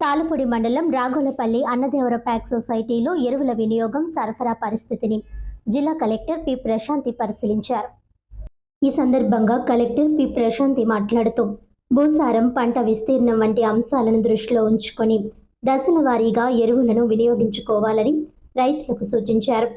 తాళపూడి మండలం రాఘోలపల్లి అన్నదేవర ప్యాక్ సొసైటీలో ఎరువుల వినియోగం సరఫరా పరిస్థితిని జిల్లా కలెక్టర్ పి ప్రశాంతి పరిశీలించారు. ఈ సందర్భంగా కలెక్టర్ పి ప్రశాంతి మాట్లాడుతూ భూసారం పంట విస్తీర్ణం వంటి అంశాలను దృష్టిలో ఉంచుకొని దశల వారీగా ఎరువులను వినియోగించుకోవాలని రైతులకు సూచించారు.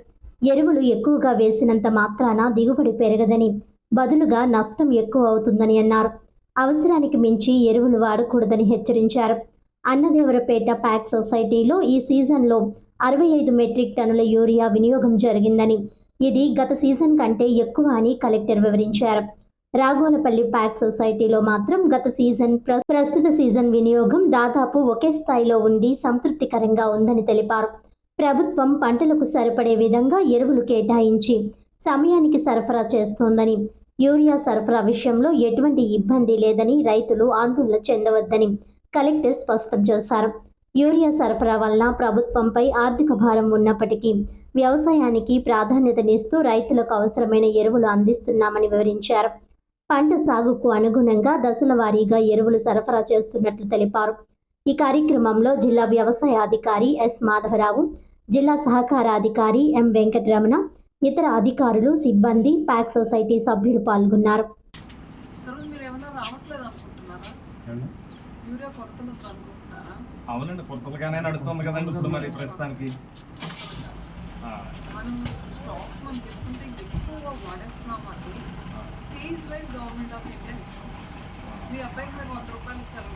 ఎరువులు ఎక్కువగా వేసినంత మాత్రాన దిగుబడి పెరగదని బదులుగా నష్టం ఎక్కువ అవుతుందని అన్నారు. అవసరానికి మించి ఎరువులు వాడకూడదని హెచ్చరించారు. అన్నదేవరపేట ప్యాక్ సొసైటీలో ఈ సీజన్లో అరవై ఐదు మెట్రిక్ టన్నుల యూరియా వినియోగం జరిగిందని. ఇది గత సీజన్ కంటే ఎక్కువ అని కలెక్టర్ వివరించారు. రాఘోలపల్లి ప్యాక్ సొసైటీలో మాత్రం గత సీజన్ ప్ర- ప్రస్తుత సీజన్ వినియోగం దాదాపు ఒకే స్థాయిలో ఉండి సంతృప్తికరంగా ఉందని తెలిపారు. ప్రభుత్వం పంటలకు సరిపడే విధంగా ఎరువులు కేటాయించి సమయానికి సరఫరా చేస్తోందని యూరియా సరఫరా విషయంలో ఎటువంటి ఇబ్బంది లేదని రైతులు ఆందోళన చెందవద్దని కలెక్టర్ స్పష్టం చేశారు. యూరియా సరఫరా వల్ల ప్రభుత్వంపై ఆర్థిక భారం ఉన్నప్పటికీ వ్యవసాయానికి ప్రాధాన్యతనిస్తూ రైతులకు అవసరమైన ఎరువులు అందిస్తున్నామని వివరించారు. పంట సాగుకు అనుగుణంగా దశల వారీగా ఎరువులు సరఫరా చేస్తున్నట్లు తెలిపారు. ఈ కార్యక్రమంలో జిల్లా వ్యవసాయ అధికారి ఎస్ మాధవరావు జిల్లా సహకార అధికారి ఎం వెంకటరమణ ఇతర అధికారులు సిబ్బంది ప్యాక్ సొసైటీ సభ్యులు పాల్గొన్నారు. అవునండి పురతలుగానే నడుస్తుంది కదండి ఇప్పుడు మరి ప్రస్తుతానికి. మనం స్టాక్స్ మనకి ఇస్తుంటే ఎక్కువ వాడేస్తున్నామండి. Fees wise government of India ఇస్తాం. మీ అబ్బాయికి మీరు వంద రూపాయలు చేస్తాడు